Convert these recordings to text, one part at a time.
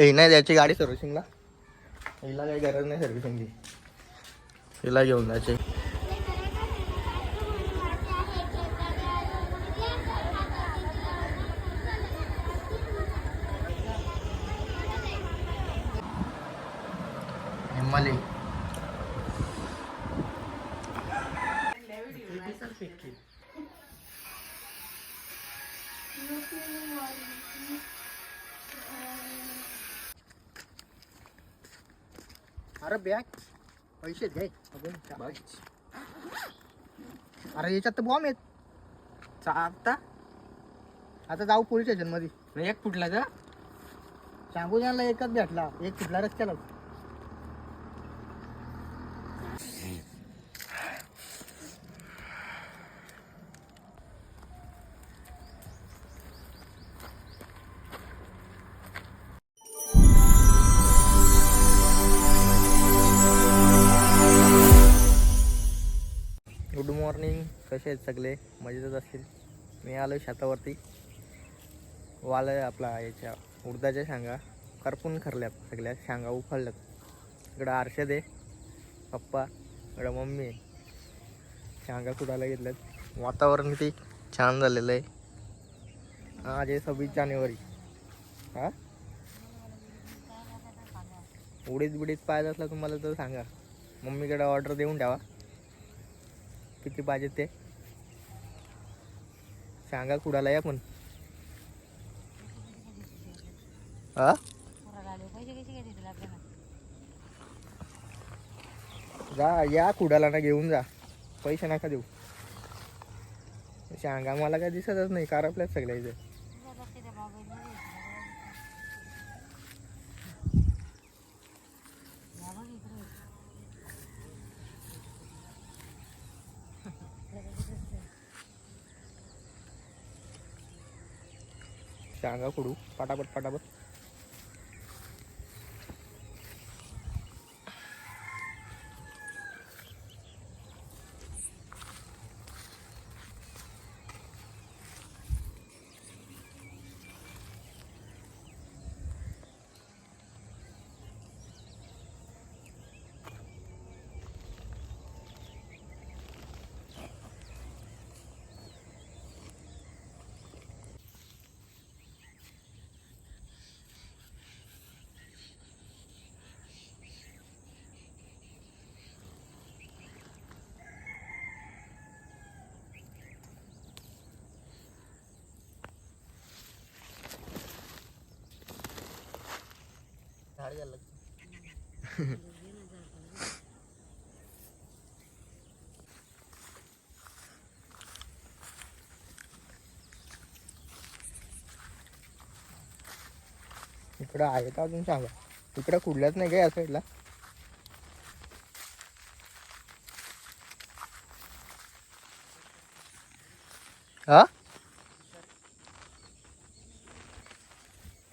हे नाही द्यायची गाडी सर्व्हिसिंगला. हिला काही गरज नाही सर्व्हिसिंगची हिला घेऊन जायची you. अरे बॅग पैसे घे अरे याच्यात तर बॉम्ब आहेत. आता? आता जाऊ पोलीस स्टेशनमध्ये. एक फुटला का सांगू त्यांना एकच भेटला. एक कुठला रस्त्याला. कसे आहेत सगळे मजेतच असतील. मी आलो शेतावरती वाल आपला याच्या उडदाच्या शेंगा. करपून खरल्यात सगळ्या शेंगा उफाळल्यात. इकडं आरशद आहे पप्पा इकडं मम्मी आहे. शेंगा कुडायला घेतल्यात. वातावरण किती छान झालेलं आहे. आज आहे सव्वीस जानेवारी. हा? उडीद बिडीत पाहिजे असला तुम्हाला तर सांगा. मम्मीकडे ऑर्डर देऊन ठेवा. किती पाहिजे ते? सांगा कुडाला या पण हा जा या कुडाला ना घेऊन जा. पैसे नका देऊ. सांगा मला काय दिसतच नाही कार आपल्याच सगळ्या इथे. सांगा कुडू. पटापट पटापट. झाड घ्यायला लागतं. इकडं आहे का अजून सांगा इकडं कुठल्याच नाही का या साईडला हा?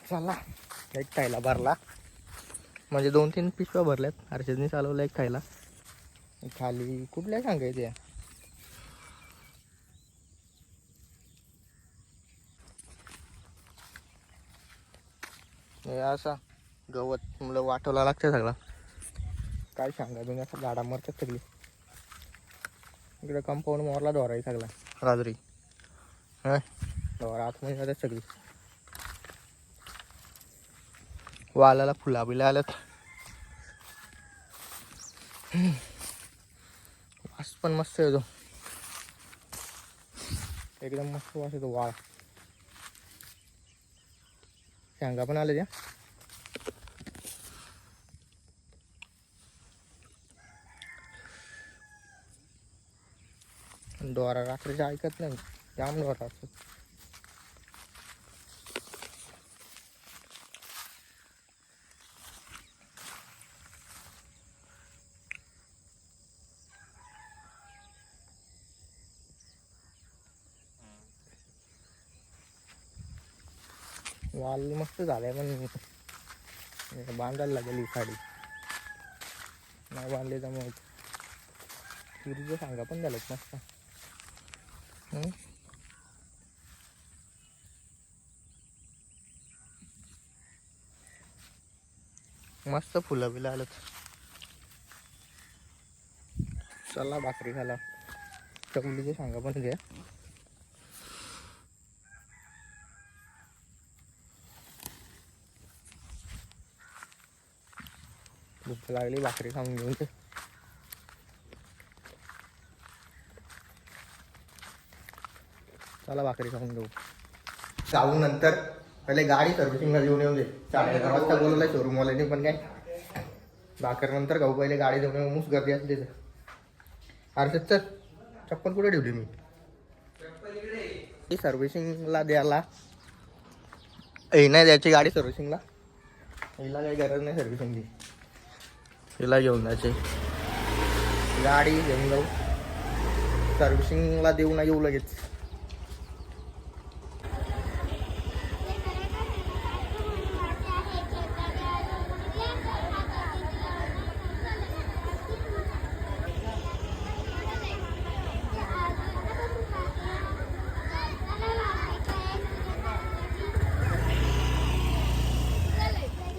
चला एक खायला भरला. म्हणजे दोन तीन पिशव्या भरल्यात. हर्षदनी चालवलं एक खायला. खाली. कुठल्या सांगायच्या हे असा गवत मुलं वाटवला लागतं सगळा. काय सांगा तुम्ही असं झाडा मरतात सगळी. इकडे कंपाऊंड मोरला डोराई सगळा. राजरी. हा डोरा आतमध्ये जातात सगळी. वालाला फुला बिला आल्यात. वास पण मस्त येतो एकदम मस्त वास येतो वाळ. शेंगा पण आल्या त्या. डोरा रात्रीच्या ऐकत नाही. जाम डोरा असतो वाल मस्त झालाय पण बांधायला लागेल ही साडी. नाही बांधली तर मग तुरीचं सांगा पण झालं मस्त. मस्त फुलं बिलं आलं चला भाकरी खाला चकलीचे सांगा पण घ्या भूक लागली भाकरी खाऊन घेऊन. ते चला भाकरी खाऊन घेऊ. जाऊन नंतर. पहिले गाडी सर्व्हिसिंगला घेऊन येऊन दे. चार अकरा वाजता बोलवलाय शोरूमवाल्याने पण काय. भाकर नंतर खाऊ पहिले गाडी घेऊन येऊ मुस गर्दी असते तिथं. अरे चल चप्पल कुठे ठेवली मी? ती सर्व्हिसिंगला द्यायला. हे नाही द्यायची गाडी सर्व्हिसिंगला. हिला काही गरज नाही सर्व्हिसिंगची. हिला घेऊन जायची. गाडी घेऊन जाऊ. सर्व्हिसिंगला देऊ ना येऊ लगेच.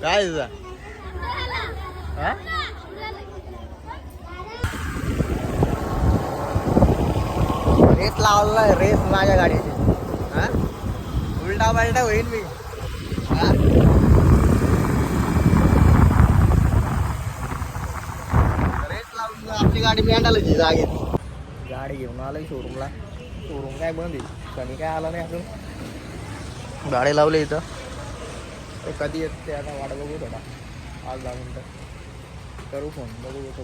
काय तुझा हा रेस लावला रेस माझ्या गाडीची. हा? उलटा पालटा होईल मी? रेस लावून आमची गाडी मेंढाला ती जागेत. गाडी घेऊन आलोय शोरूमला शोरूम काय बंद आहे? कमी काय आला नाही अजून. गाडी लावली इथं. ते कधी येत ते आता वाट बघू थोडा पाच दहा मिनटं. करू फोन बघू येतो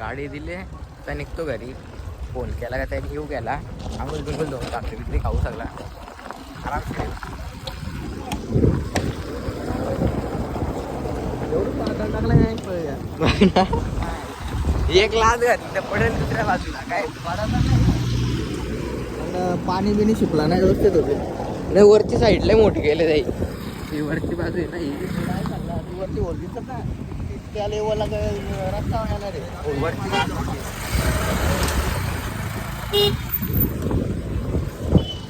गाडी दिली तर निघतो घरी. फोन केला का त्याने येऊ गेला. आम्ही बिलकुल दोन भाकरी बिकरी खाऊ सगळा. आराम टाकलं नाही पळल्या. एक लाच घातली पडेल दुसऱ्या बाजूला. काय नाही. पण पाणी बिनी शिपला नाही व्यवस्थित होते. आणि वरची साईड लय मोठी गेले जाईल ही वरची बाजू आहे ना ही. काय सांगणार, त्या लेवलला काय रस्ता येणार आहे. वरची बाजू मोठी आहे.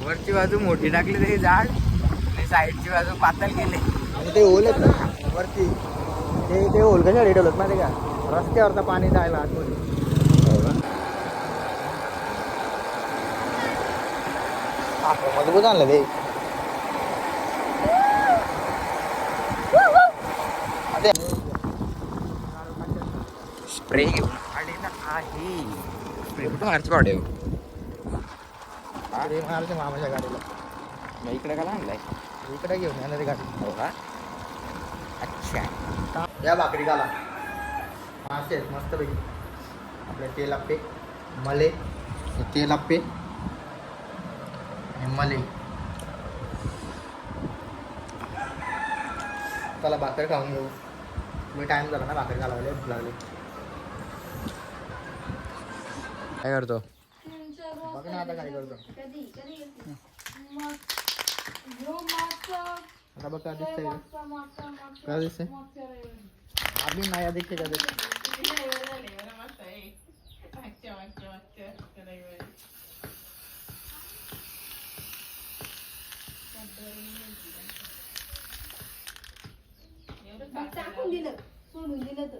वरची बाजू मोठी टाकली तरी झाड आणि साईडची बाजू पातळ केले. आणि ते ओल आहेत ना वरती. ते ते ओल कशा ठेवलं माहिती का? रस्त्यावरचं पाणी जायला आतमध्ये मजबूत आणलं ते. स्प्रे घेऊन आलेला आहे. स्प्रे कुठं मारची स्प्रे मारते मामाच्या गाडीला. मग इकडे का आणलाय इकडे घेऊन येणार ती गाडी. हो का? अच्छा. या भाकरी घाला. मासे आहेत मस्त पैकी आपले तेल आप्पे मले हे आणि मले. चला भाकर खाऊन घेऊ. मी टाइम झाला ना भाकर घालायला भूक लागली. काय करतो बघ ना आता काय करतो कधी कधी मग जो मागचा आता बघ का दिसतंय मागचा मागचा मागचा काय दिसतंय मागच्या रविवारी. आधी नाही दिसते का दिसते मग टाकून दिलं सोडून दिलं तर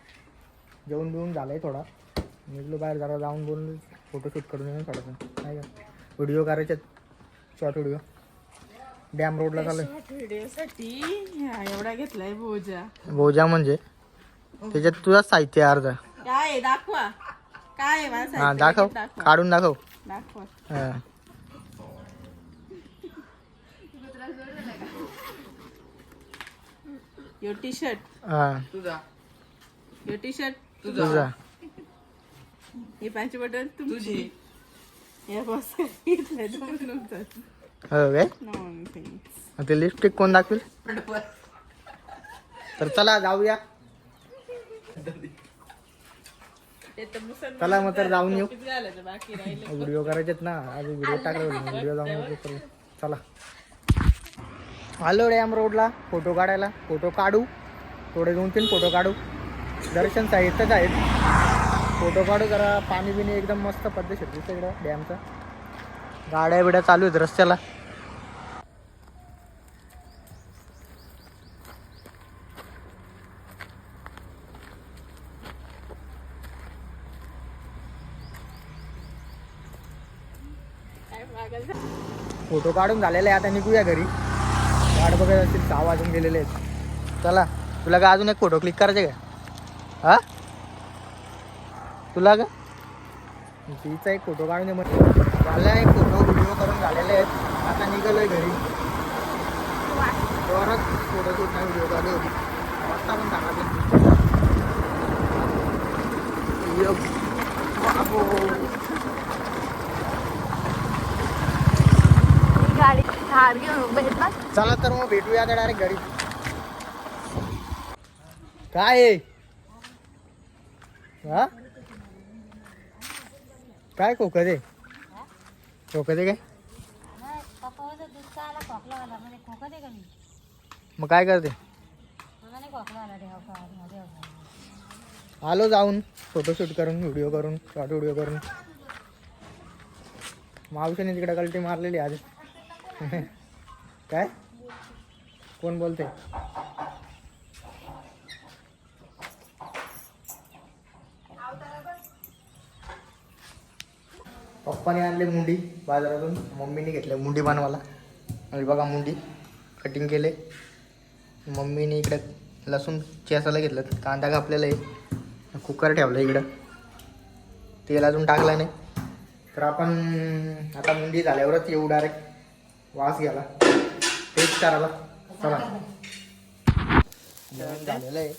जेवण बिवून झालंय थोडा. निघलो बाहेर जरा जाऊन बोलून फोटोशूट करून येऊन थोडंसं काय का? व्हिडिओ करायचे शॉर्ट व्हिडिओ डॅम रोडला चाललोय. व्हिडिओसाठी एवढा घेतलाय बोजा. भोजा म्हणजे? त्याच्यात तुझा साहित्य आहे अर्धा काय आहे? दाखवा. काय आहे माझं हा साहित्य? दाखव दाखवा. काढून दाखव. दाखवा. हा. यो टी शर्ट हा. यो टी शर्ट तुझा. ही पॅन्ट बटन या बस. नुकतंच हो ते लिपस्टिक कोण दाखवेल? तर चला जाऊया. चला मग तर जाऊन येऊ. व्हिडिओ करायचेत ना. आज व्हिडिओ टाकले व्हिडिओ जाऊन करू. चला. आलो डॅम रोडला फोटो काढायला. फोटो काढू. थोडे दोन तीन फोटो काढू. दर्शन साहित्यच आहेत. फोटो काढू जरा. पाणी बिणी एकदम मस्त पद्धतशीर दिसतं इकडं डॅमचं. गाड्या बिड्या चालू आहेत रस्त्याला. फोटो काढून झालेले आहे. आता निघूया घरी. वाट बघत असतील सहा वाजून गेलेले आहेत. चला तुला का अजून एक फोटो क्लिक करायचे का हा? तुला का? तिचा एक फोटो काढून मग झाला एक फोटो व्हिडिओ करून झालेले आहेत. आता निघालोय घरी. परत फोटो शूट नाही व्हिडिओ चालू होती. वाजता पण सांगा चला तर मग भेटूया आता डायरेक्ट घरी. काय आहे? हा? काय खोकत आहे खोकत आहे काय? मग काय करते? आलो जाऊन फोटोशूट करून व्हिडिओ करून शॉर्ट व्हिडिओ करून. मावशीने तिकडे गलटी मारलेली आज. काय? कोण बोलते पप्पाने आणले मुंडी बाजारातून. मम्मीने घेतले. मुंडी बनवायला. आणि बघा मुंडी. कटिंग केले. मम्मीने इकडे लसूण चेसायला घेतलं. कांदा कापलेला आहे. कुकर ठेवलं इकडं. तेल अजून टाकलं नाही. तर आपण आता मुंडी झाल्यावरच येऊ डायरेक्ट वास घ्यायला. टेस्ट करायला. चला. जेवण झालेलं आहे.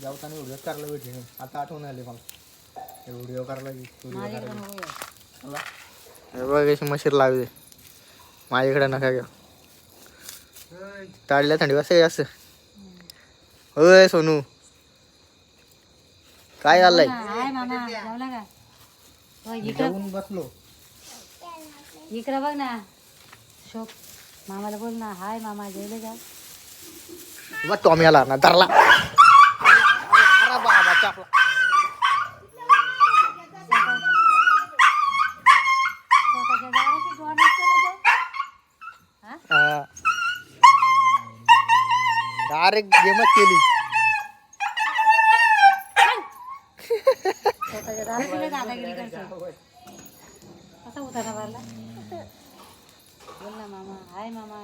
जेवताना व्हिडिओ करायला भेटले. आता आठवण आली मला. व्हिडिओ करायला व्हिडिओ करायला. बघ कशी मशीर लावते माझ्याकडे नका घेऊ. टाळीला थंडी वाजते जास्त होय सोनू. काय झालंय? हो बसलो. इकडं बघ ना. शोक. मामाला बोल ना. हाय मामा जेवले का? बघ टॉमी आला ना धरला.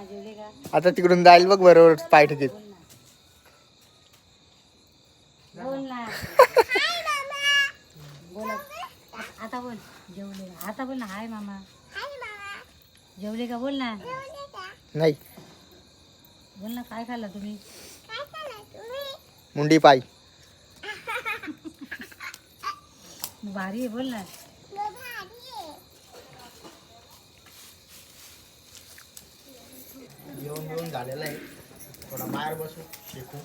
जेवले का आता तिकडून जाईल बघ बरोबर पाय ठेकीत. बोल ना. बोल. आता बोल. जेवले का? आता बोल ना. हाय मामा. जेवले का? बोल ना. नाही. बोल ना काय खाल्लं तुम्ही? मुंडी पाय. भारी आहे बोल ना. जेवण जेवण झालेलं आहे. थोडा बाहेर बसू शिकू.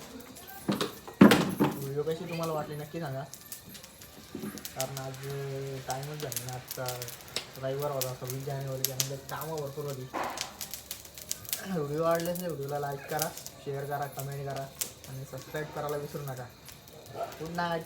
व्हिडिओ कशी तुम्हाला वाटली नक्की सांगा. कारण आज टाईमच झाला ना. आजचा रविवार होता सव्वीस जानेवारी त्यानंतर कामं भरपूर होती. व्हिडिओ आवडले असेल व्हिडिओला लाईक करा शेअर करा कमेंट करा. आणि सबस्क्राईब करायला विसरू नका. Good night